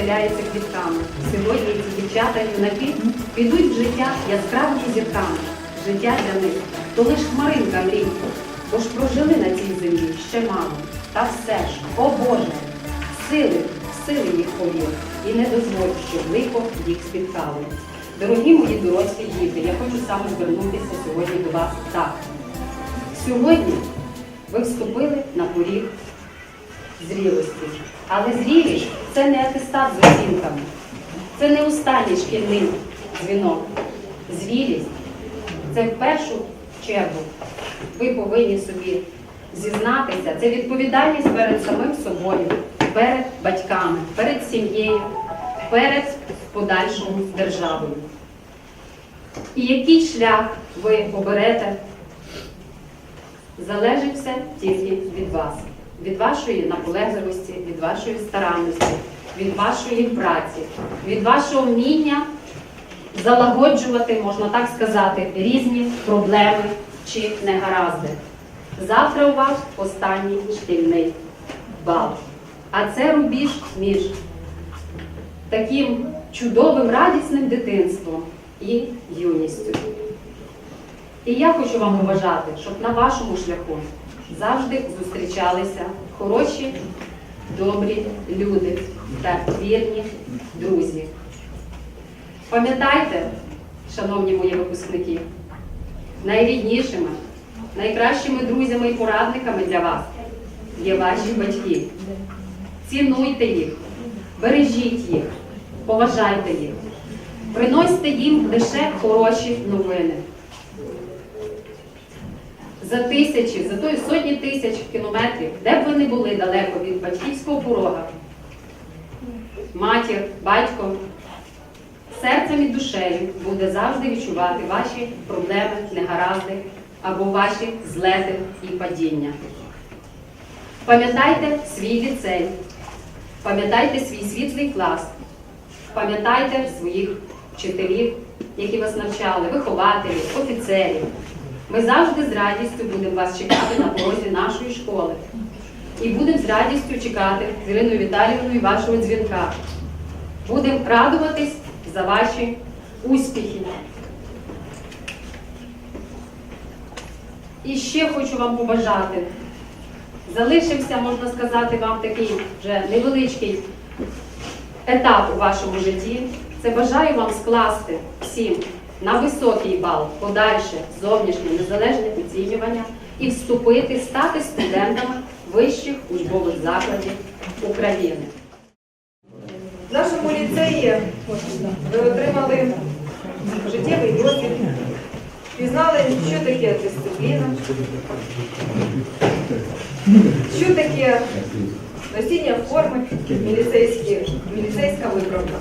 розстеляється квітками. Сьогодні ці дівчата юнаки підуть в життя яскравими зірками. Життя для них то лиш хмаринка мрій, бо ж прожили на цій землі ще мало. Та все ж, о Боже, сили, сили їх повір, і не дозволь, щоб лихо їх спіткало. Дорогі мої дорослі діти, я хочу саме звернутися сьогодні до вас так. Сьогодні ви вступили на поріг зрілості. Але зрілість це не атестат з оцінками, це не останній шкільний дзвінок. Звілість це в першу чергу ви повинні собі зізнатися. Це відповідальність перед самим собою, перед батьками, перед сім'єю, перед подальшою державою. І який шлях ви оберете, залежить все тільки від вас, від вашої наполегливості, від вашої старанності, від вашої праці, від вашого вміння залагоджувати, можна так сказати, різні проблеми чи негаразди. Завтра у вас останній шкільний бал. А це рубіж між таким чудовим, радісним дитинством і юністю. І я хочу вам побажати, щоб на вашому шляху завжди зустрічалися хороші, добрі люди та вірні друзі. Пам'ятайте, шановні мої випускники, найріднішими, найкращими друзями і порадниками для вас є ваші батьки. Цінуйте їх, бережіть їх, поважайте їх, приносьте їм лише хороші новини. За тисячі, за тої сотні тисяч кілометрів, де б ви не були далеко від батьківського порога, матір, батько серцем і душею буде завжди відчувати ваші проблеми, негаразди або ваші злети і падіння. Пам'ятайте свій ліцей, пам'ятайте свій світлий клас, пам'ятайте своїх вчителів, які вас навчали, вихователів, офіцерів. Ми завжди з радістю будемо вас чекати на порозі нашої школи. І будемо з радістю чекати з Іриною Віталіївною вашого дзвінка. Будемо радуватись за ваші успіхи. І ще хочу вам побажати. Залишився, можна сказати, вам такий вже невеличкий етап у вашому житті. Це бажаю вам скласти всім на високий бал, подальше зовнішнє незалежне оцінювання і вступити, стати студентами вищих учбових закладів України. В нашому ліцеї ви отримали життєвий досвід, пізнали, що таке дисципліна, що таке носіння форми, міліцейська виправка.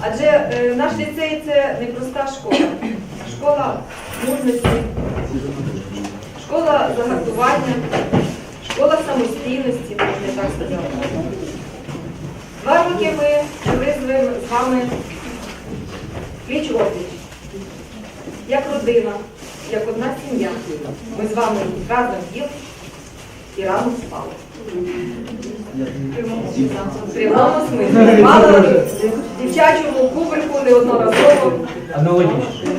Адже е, наш ліцей це не проста школа, школа мужності, школа загартування, школа самостійності, можна так сказати. Два роки ми жили з вами пліч опліч, як родина, як одна сім'я. Ми з вами разом їли і разом спали. В прямому смислі. В дівчачому кубрику неодноразово. Аналогічно.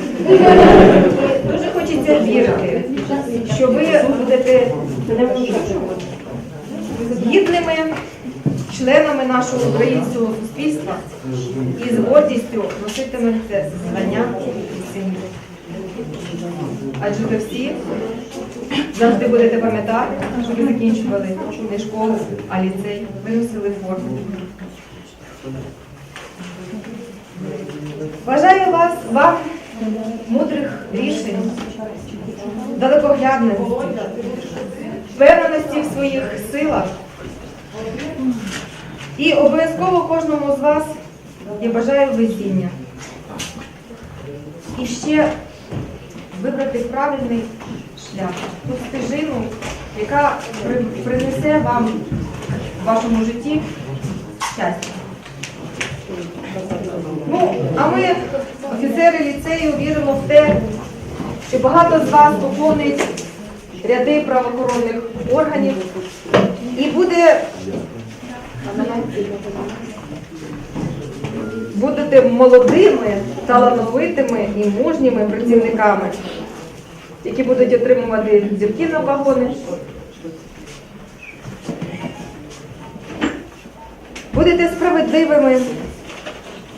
Дуже хочеться вірити, що ви будете гідними членами нашого українського суспільства і з гордістю носитимете звання і символ. Адже ви всі завжди будете пам'ятати, що ви закінчували не школу, а ліцей, ви носили форму. Бажаю вас, вам мудрих рішень, далекоглядності, впевненості в своїх силах. І обов'язково кожному з вас я бажаю везіння. І ще вибрати правильний шлях, ту стежину, яка принесе вам в вашому житті щастя. Ну, а ми, офіцери ліцею, віримо в те, що багато з вас поповнить ряди правоохоронних органів і буде будете молодими, талановитими і мужніми працівниками, які будуть отримувати зірки на вагони. Будете справедливими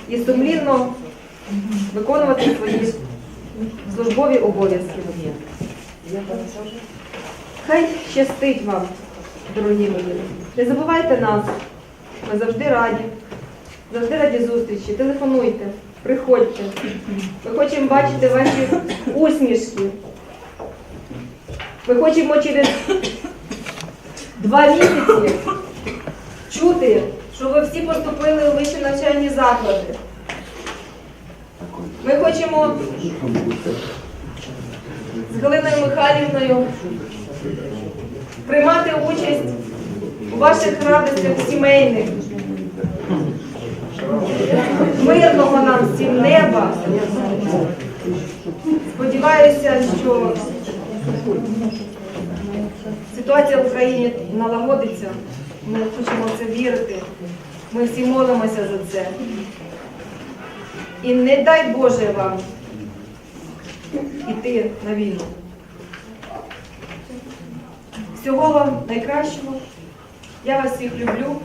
і сумлінно виконувати свої службові обов'язки. Хай щастить вам, дорогі мої. Не забувайте нас. Ми завжди раді. Завжди раді зустрічі. Телефонуйте, приходьте. Ми хочемо бачити ваші усмішки. Ми хочемо через два місяці чути, що ви всі поступили у вищі навчальні заклади. Ми хочемо з Галиною Михайлівною приймати участь у ваших радостях сімейних. Мирного нам всім неба. Сподіваюся, що ситуація в Україні налагодиться. Ми хочемо це вірити. Ми всі молимося за це. І не дай Боже вам іти на війну. Всього вам найкращого. Я вас всіх люблю.